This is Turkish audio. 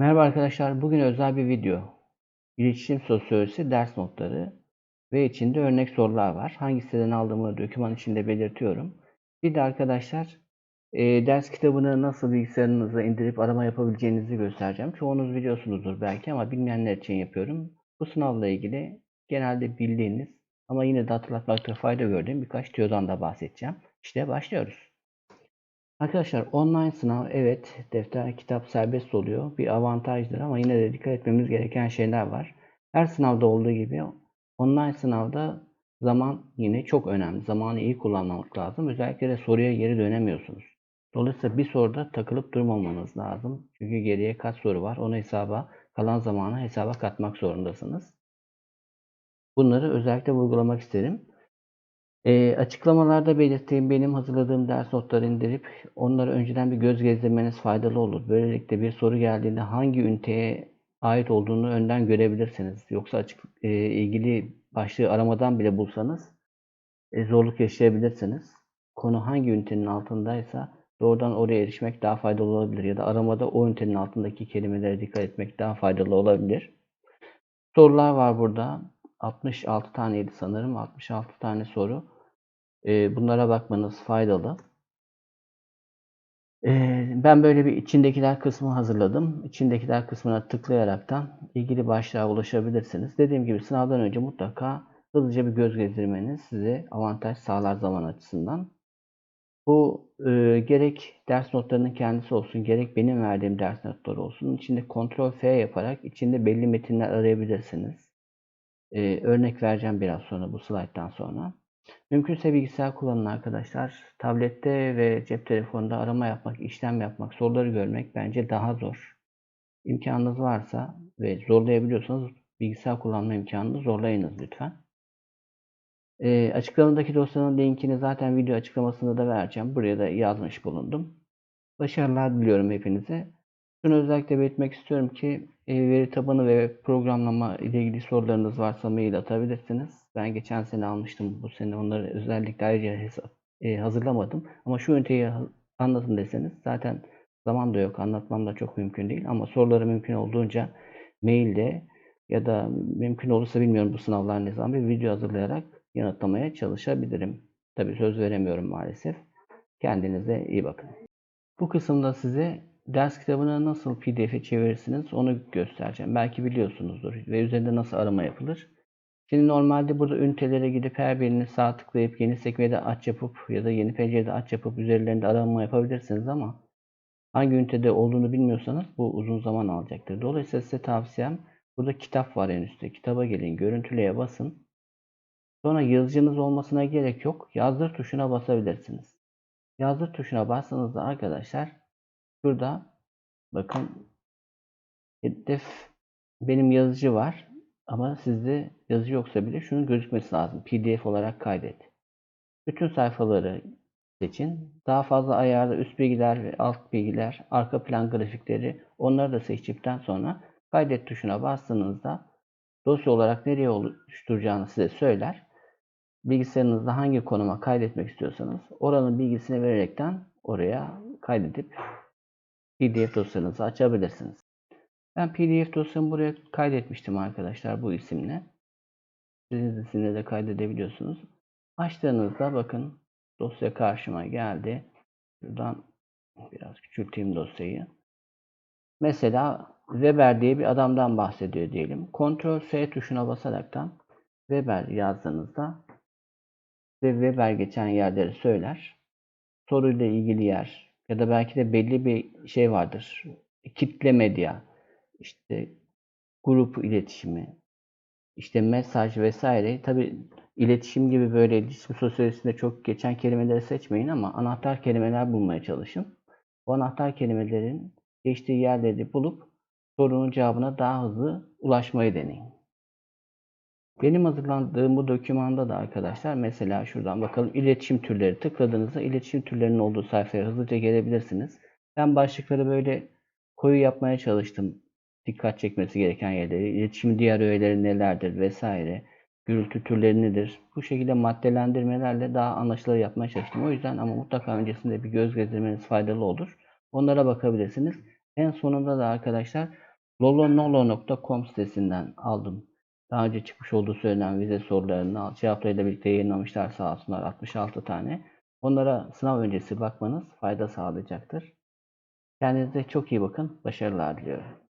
Merhaba arkadaşlar, bugün özel bir video. İletişim sosyolojisi ders notları ve içinde örnek sorular var. Hangi siteden aldığımı doküman içinde belirtiyorum. Bir de arkadaşlar e, ders kitabını nasıl bilgisayarınıza indirip arama yapabileceğinizi göstereceğim. Çoğunuz biliyorsunuzdur belki ama bilmeyenler için yapıyorum. Bu sınavla ilgili genelde bildiğiniz ama yine de hatırlatmakta fayda gördüğüm birkaç tüyodan da bahsedeceğim. İşte başlıyoruz. Arkadaşlar online sınav evet defter kitap serbest oluyor. Bir avantajdır ama yine de dikkat etmemiz gereken şeyler var. Her sınavda olduğu gibi online sınavda zaman yine çok önemli. Zamanı iyi kullanmak lazım. Özellikle de soruya geri dönemiyorsunuz. Dolayısıyla bir soruda takılıp durmamanız lazım. Çünkü geriye kaç soru var onu hesaba kalan zamanı hesaba katmak zorundasınız. Bunları özellikle vurgulamak isterim. E, açıklamalarda belirttiğim benim hazırladığım ders notları indirip onları önceden bir göz gezdirmeniz faydalı olur. Böylelikle bir soru geldiğinde hangi üniteye ait olduğunu önden görebilirsiniz. Yoksa açık e, ilgili başlığı aramadan bile bulsanız e, zorluk yaşayabilirsiniz. Konu hangi ünitenin altındaysa doğrudan oraya erişmek daha faydalı olabilir ya da aramada o ünitenin altındaki kelimelere dikkat etmek daha faydalı olabilir. Sorular var burada. 66 taneydi sanırım. 66 tane soru. Ee, bunlara bakmanız faydalı. Ee, ben böyle bir içindekiler kısmı hazırladım. İçindekiler kısmına tıklayaraktan ilgili başlığa ulaşabilirsiniz. Dediğim gibi sınavdan önce mutlaka hızlıca bir göz gezdirmeniz size avantaj sağlar zaman açısından. Bu e, gerek ders notlarının kendisi olsun, gerek benim verdiğim ders notları olsun. İçinde Ctrl F yaparak içinde belli metinler arayabilirsiniz. E, örnek vereceğim biraz sonra bu slayttan sonra. Mümkünse bilgisayar kullanın arkadaşlar. Tablette ve cep telefonunda arama yapmak, işlem yapmak, soruları görmek bence daha zor. İmkanınız varsa ve zorlayabiliyorsanız bilgisayar kullanma imkanını zorlayınız lütfen. E, açıklamadaki dosyanın linkini zaten video açıklamasında da vereceğim. Buraya da yazmış bulundum. Başarılar diliyorum hepinize. Şunu özellikle belirtmek istiyorum ki e, veri tabanı ve programlama ile ilgili sorularınız varsa mail atabilirsiniz. Ben geçen sene almıştım bu sene onları özellikle ayrıca hesap, e, hazırlamadım. Ama şu üniteyi anlatın deseniz zaten zaman da yok anlatmam da çok mümkün değil. Ama soruları mümkün olduğunca mailde ya da mümkün olursa bilmiyorum bu sınavlar ne zaman bir video hazırlayarak yanıtlamaya çalışabilirim. Tabi söz veremiyorum maalesef. Kendinize iyi bakın. Bu kısımda size ders kitabını nasıl pdf'e çevirirsiniz onu göstereceğim. Belki biliyorsunuzdur ve üzerinde nasıl arama yapılır. Şimdi normalde burada ünitelere gidip her birini sağ tıklayıp yeni sekmede aç yapıp ya da yeni pencerede aç yapıp üzerlerinde arama yapabilirsiniz ama hangi ünitede olduğunu bilmiyorsanız bu uzun zaman alacaktır. Dolayısıyla size tavsiyem burada kitap var en üstte. Kitaba gelin, görüntüleye basın. Sonra yazıcınız olmasına gerek yok. Yazdır tuşuna basabilirsiniz. Yazdır tuşuna bastığınızda arkadaşlar Şurada bakın hedef benim yazıcı var ama sizde yazı yoksa bile şunun gözükmesi lazım. PDF olarak kaydet. Bütün sayfaları seçin. Daha fazla ayarda üst bilgiler ve alt bilgiler, arka plan grafikleri onları da seçtikten sonra kaydet tuşuna bastığınızda dosya olarak nereye oluşturacağını size söyler. Bilgisayarınızda hangi konuma kaydetmek istiyorsanız oranın bilgisini vererekten oraya kaydedip PDF dosyanızı açabilirsiniz. Ben PDF dosyamı buraya kaydetmiştim arkadaşlar bu isimle. Sizin isimle de kaydedebiliyorsunuz. Açtığınızda bakın dosya karşıma geldi. Şuradan biraz küçülteyim dosyayı. Mesela Weber diye bir adamdan bahsediyor diyelim. Ctrl S tuşuna basaraktan Weber yazdığınızda size Weber geçen yerleri söyler. Soruyla ilgili yer, ya da belki de belli bir şey vardır. Kitle medya, işte grup iletişimi, işte mesaj vesaire. Tabi iletişim gibi böyle iletişim sosyolojisinde çok geçen kelimeleri seçmeyin ama anahtar kelimeler bulmaya çalışın. Bu anahtar kelimelerin geçtiği yerleri bulup sorunun cevabına daha hızlı ulaşmayı deneyin. Benim hazırlandığım bu dokümanda da arkadaşlar mesela şuradan bakalım iletişim türleri tıkladığınızda iletişim türlerinin olduğu sayfaya hızlıca gelebilirsiniz. Ben başlıkları böyle koyu yapmaya çalıştım. Dikkat çekmesi gereken yerleri, iletişim diğer öğeleri nelerdir vesaire, gürültü türleri nedir? Bu şekilde maddelendirmelerle daha anlaşılır yapmaya çalıştım. O yüzden ama mutlaka öncesinde bir göz gezdirmeniz faydalı olur. Onlara bakabilirsiniz. En sonunda da arkadaşlar lolonolo.com sitesinden aldım. Daha önce çıkmış olduğu söylenen vize sorularını cevaplarıyla birlikte yayınlamışlar sağ olsunlar 66 tane. Onlara sınav öncesi bakmanız fayda sağlayacaktır. Kendinize çok iyi bakın. Başarılar diliyorum.